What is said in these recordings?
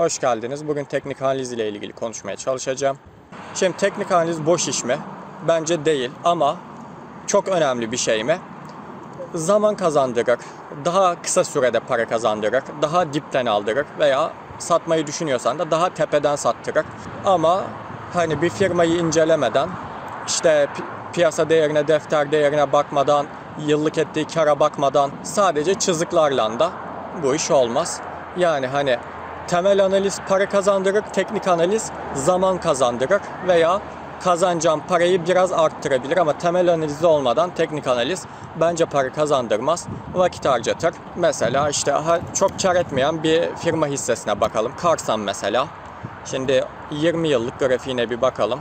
Hoş geldiniz. Bugün teknik analiz ile ilgili konuşmaya çalışacağım. Şimdi teknik analiz boş iş mi? Bence değil ama çok önemli bir şey mi? Zaman kazandırır, daha kısa sürede para kazandırır, daha dipten aldırır veya satmayı düşünüyorsan da daha tepeden sattırır. Ama hani bir firmayı incelemeden, işte pi- piyasa değerine, defter değerine bakmadan, yıllık ettiği kara bakmadan sadece çiziklerle da bu iş olmaz. Yani hani temel analiz para kazandırır, teknik analiz zaman kazandırır veya kazanacağım parayı biraz arttırabilir ama temel analizi olmadan teknik analiz bence para kazandırmaz. Vakit harcatır. Mesela işte çok kar etmeyen bir firma hissesine bakalım. Karsan mesela. Şimdi 20 yıllık grafiğine bir bakalım.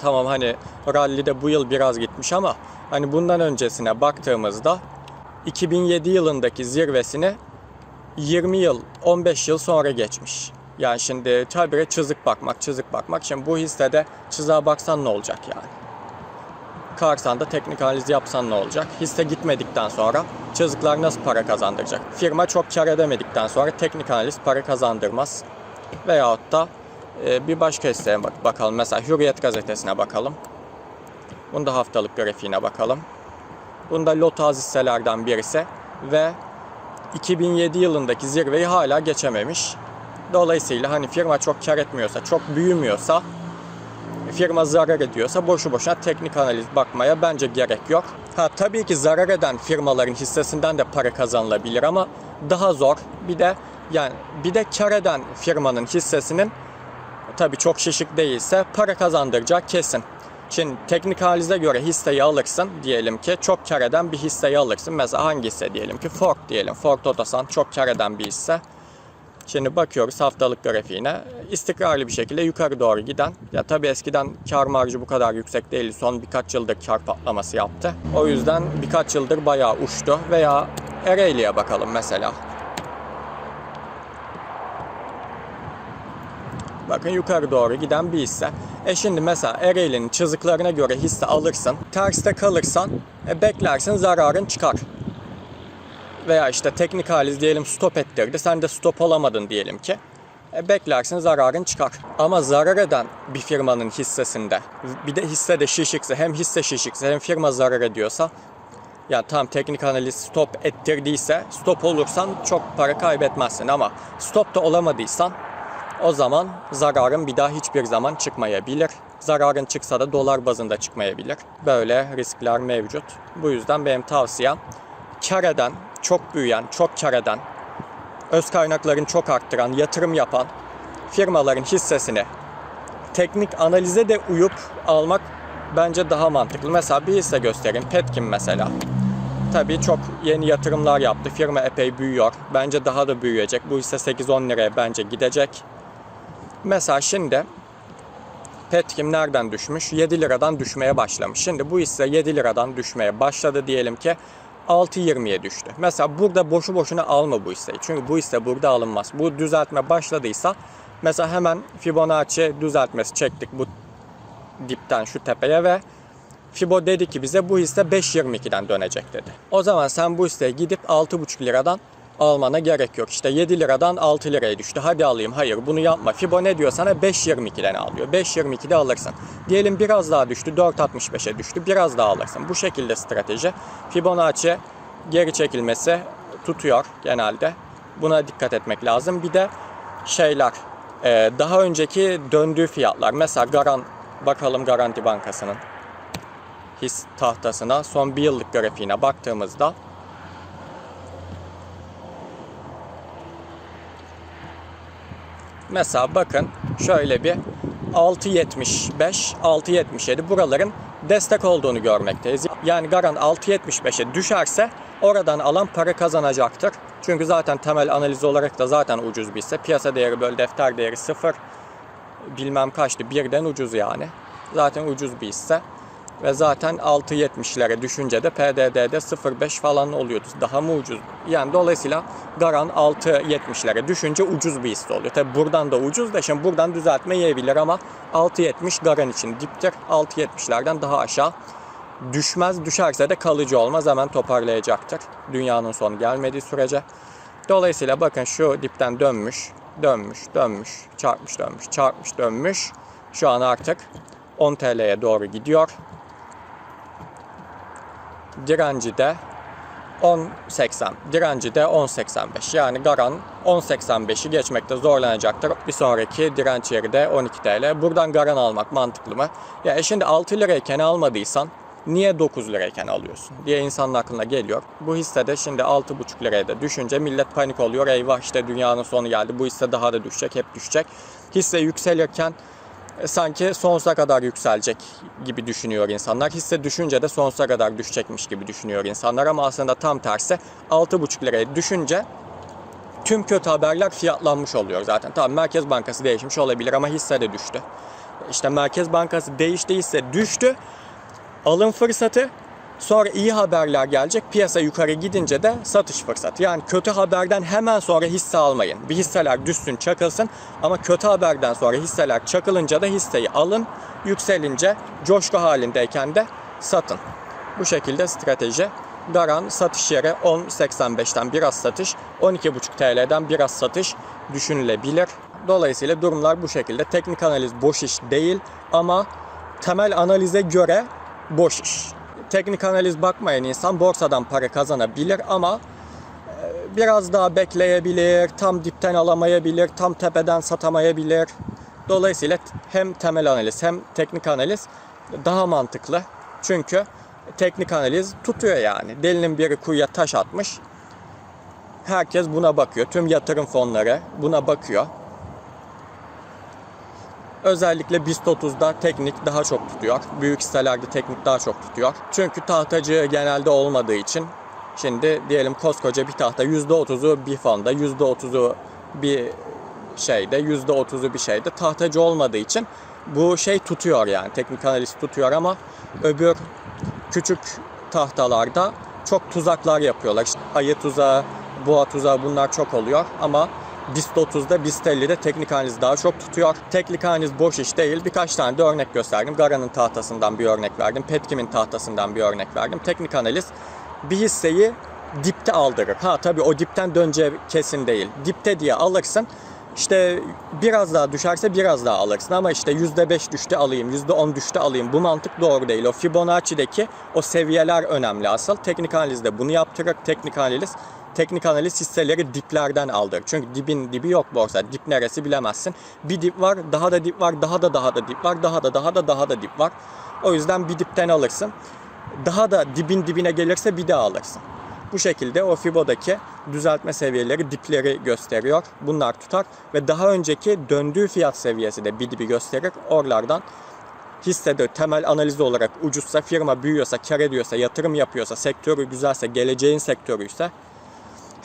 Tamam hani rallide bu yıl biraz gitmiş ama hani bundan öncesine baktığımızda 2007 yılındaki zirvesini 20 yıl, 15 yıl sonra geçmiş. Yani şimdi tabire çizik bakmak, çizik bakmak. Şimdi bu hissede çiziğe baksan ne olacak yani? Karsan'da teknik analiz yapsan ne olacak? Hisse gitmedikten sonra çizikler nasıl para kazandıracak? Firma çok kar edemedikten sonra teknik analiz para kazandırmaz. Veyahut da e, bir başka hisseye bak bakalım. Mesela Hürriyet gazetesine bakalım. Bunda haftalık grafiğine bakalım. Bunda Lotaz hisselerden birisi ve 2007 yılındaki zirveyi hala geçememiş. Dolayısıyla hani firma çok kar etmiyorsa, çok büyümüyorsa, firma zarar ediyorsa boşu boşuna teknik analiz bakmaya bence gerek yok. Ha tabii ki zarar eden firmaların hissesinden de para kazanılabilir ama daha zor. Bir de yani bir de kar eden firmanın hissesinin tabii çok şişik değilse para kazandıracağı kesin. Şimdi teknik analize göre hisseyi alırsın diyelim ki çok kar eden bir hisseyi alırsın. Mesela hangi hisse diyelim ki Ford diyelim. Ford Otosan çok kar eden bir hisse. Şimdi bakıyoruz haftalık grafiğine. istikrarlı bir şekilde yukarı doğru giden. Ya tabii eskiden kar marjı bu kadar yüksek değildi. Son birkaç yıldır kar patlaması yaptı. O yüzden birkaç yıldır bayağı uçtu. Veya Ereğli'ye bakalım mesela. Bakın yukarı doğru giden bir hisse. E şimdi mesela Ereğli'nin çiziklerine göre hisse alırsın. Terste kalırsan e, beklersin zararın çıkar. Veya işte teknik analiz diyelim stop ettirdi. Sen de stop olamadın diyelim ki. E, beklersin zararın çıkar. Ama zarar eden bir firmanın hissesinde bir de hisse de şişikse hem hisse şişikse hem firma zarar ediyorsa ya tam teknik analiz stop ettirdiyse stop olursan çok para kaybetmezsin ama stop da olamadıysan o zaman zararın bir daha hiçbir zaman çıkmayabilir. Zararın çıksa da dolar bazında çıkmayabilir. Böyle riskler mevcut. Bu yüzden benim tavsiyem kar eden, çok büyüyen, çok kar eden, öz kaynaklarını çok arttıran, yatırım yapan firmaların hissesini teknik analize de uyup almak bence daha mantıklı. Mesela bir hisse göstereyim. Petkim mesela. Tabii çok yeni yatırımlar yaptı. Firma epey büyüyor. Bence daha da büyüyecek. Bu hisse 8-10 liraya bence gidecek. Mesela şimdi Petkim nereden düşmüş? 7 liradan düşmeye başlamış. Şimdi bu hisse 7 liradan düşmeye başladı diyelim ki 6.20'ye düştü. Mesela burada boşu boşuna alma bu hisseyi. Çünkü bu hisse burada alınmaz. Bu düzeltme başladıysa mesela hemen Fibonacci düzeltmesi çektik bu dipten şu tepeye ve Fibo dedi ki bize bu hisse 5.22'den dönecek dedi. O zaman sen bu hisseye gidip 6.5 liradan almana gerek yok. İşte 7 liradan 6 liraya düştü. Hadi alayım. Hayır bunu yapma. Fibo ne diyor sana? 5.22'den al diyor. 5.22'de alırsın. Diyelim biraz daha düştü. 4.65'e düştü. Biraz daha alırsın. Bu şekilde strateji. Fibonacci geri çekilmesi tutuyor genelde. Buna dikkat etmek lazım. Bir de şeyler e, daha önceki döndüğü fiyatlar. Mesela Garan bakalım Garanti Bankası'nın his tahtasına son bir yıllık grafiğine baktığımızda Mesela bakın şöyle bir 6.75, 6.77 buraların destek olduğunu görmekteyiz. Yani Garan 6.75'e düşerse oradan alan para kazanacaktır. Çünkü zaten temel analiz olarak da zaten ucuz bir hisse. Piyasa değeri böyle defter değeri sıfır bilmem kaçtı birden ucuz yani. Zaten ucuz bir hisse. Ve zaten 6.70'lere düşünce de PDD'de 0.5 falan oluyordu. Daha mı ucuz? Yani dolayısıyla Garan 6.70'lere düşünce ucuz bir hisse oluyor. Tabi buradan da ucuz da şimdi buradan düzeltme yiyebilir ama 6.70 Garan için diptir. 6.70'lerden daha aşağı düşmez. Düşerse de kalıcı olmaz. Hemen toparlayacaktır. Dünyanın sonu gelmediği sürece. Dolayısıyla bakın şu dipten dönmüş, dönmüş, dönmüş, çarpmış, dönmüş, çarpmış, dönmüş. Şu an artık 10 TL'ye doğru gidiyor. Direnci de 10.80. Direnci de 10.85. Yani Garan 10.85'i geçmekte zorlanacaktır. Bir sonraki direnç yeri de 12 TL. Buradan Garan almak mantıklı mı? Ya e şimdi 6 lirayken almadıysan niye 9 lirayken alıyorsun diye insanın aklına geliyor. Bu hissede şimdi 6,5 liraya da düşünce millet panik oluyor. Eyvah işte dünyanın sonu geldi. Bu hisse daha da düşecek, hep düşecek. Hisse yükselirken sanki sonsuza kadar yükselecek gibi düşünüyor insanlar. Hisse düşünce de sonsuza kadar düşecekmiş gibi düşünüyor insanlar ama aslında tam tersi 6,5 liraya düşünce tüm kötü haberler fiyatlanmış oluyor zaten. Tamam Merkez Bankası değişmiş olabilir ama hisse de düştü. İşte Merkez Bankası değişti hisse düştü. Alım fırsatı Sonra iyi haberler gelecek. Piyasa yukarı gidince de satış fırsatı. Yani kötü haberden hemen sonra hisse almayın. Bir hisseler düşsün, çakılsın ama kötü haberden sonra hisseler çakılınca da hisseyi alın. Yükselince coşku halindeyken de satın. Bu şekilde strateji. Garan satış yeri 10.85'ten biraz satış, 12.5 TL'den biraz satış düşünülebilir. Dolayısıyla durumlar bu şekilde. Teknik analiz boş iş değil ama temel analize göre boş iş teknik analiz bakmayan insan borsadan para kazanabilir ama e, biraz daha bekleyebilir, tam dipten alamayabilir, tam tepeden satamayabilir. Dolayısıyla hem temel analiz hem teknik analiz daha mantıklı. Çünkü teknik analiz tutuyor yani. Delinin biri kuyuya taş atmış. Herkes buna bakıyor. Tüm yatırım fonları buna bakıyor. Özellikle BIST 30'da teknik daha çok tutuyor. Büyük hisselerde teknik daha çok tutuyor. Çünkü tahtacı genelde olmadığı için şimdi diyelim koskoca bir tahta %30'u bir fonda, %30'u bir şeyde, %30'u bir şeyde tahtacı olmadığı için bu şey tutuyor yani. Teknik analiz tutuyor ama öbür küçük tahtalarda çok tuzaklar yapıyorlar. İşte ayı tuzağı, boğa tuzağı bunlar çok oluyor ama BIST 30'da BIST 50'de teknik analiz daha çok tutuyor. Teknik analiz boş iş değil. Birkaç tane de örnek gösterdim. Gara'nın tahtasından bir örnek verdim. Petkim'in tahtasından bir örnek verdim. Teknik analiz bir hisseyi dipte aldırır. Ha tabii o dipten döneceği kesin değil. Dipte diye alırsın. İşte biraz daha düşerse biraz daha alırsın ama işte %5 düştü alayım, %10 düştü alayım. Bu mantık doğru değil. O Fibonacci'deki o seviyeler önemli asıl. Teknik analizde bunu yaptırır. Teknik analiz teknik analiz hisseleri diplerden aldır. Çünkü dibin dibi yok borsa. Dip neresi bilemezsin. Bir dip var, daha da dip var, daha da daha da dip var, daha da daha da daha da dip var. O yüzden bir dipten alırsın. Daha da dibin dibine gelirse bir daha alırsın. Bu şekilde o Fibo'daki düzeltme seviyeleri dipleri gösteriyor. Bunlar tutar ve daha önceki döndüğü fiyat seviyesi de bir dibi gösterir. Oralardan hissede temel analizi olarak ucuzsa, firma büyüyorsa, kar ediyorsa, yatırım yapıyorsa, sektörü güzelse, geleceğin sektörüyse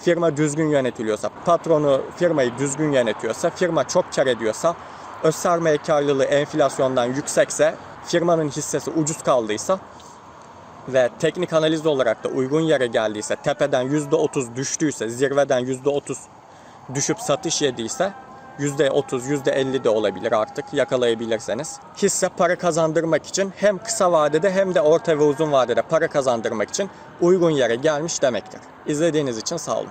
firma düzgün yönetiliyorsa, patronu firmayı düzgün yönetiyorsa, firma çok kar ediyorsa, öz sermaye karlılığı enflasyondan yüksekse, firmanın hissesi ucuz kaldıysa ve teknik analiz olarak da uygun yere geldiyse, tepeden %30 düştüyse, zirveden %30 düşüp satış yediyse %30, %50 de olabilir artık yakalayabilirseniz. Hisse para kazandırmak için hem kısa vadede hem de orta ve uzun vadede para kazandırmak için uygun yere gelmiş demektir. İzlediğiniz için sağ olun.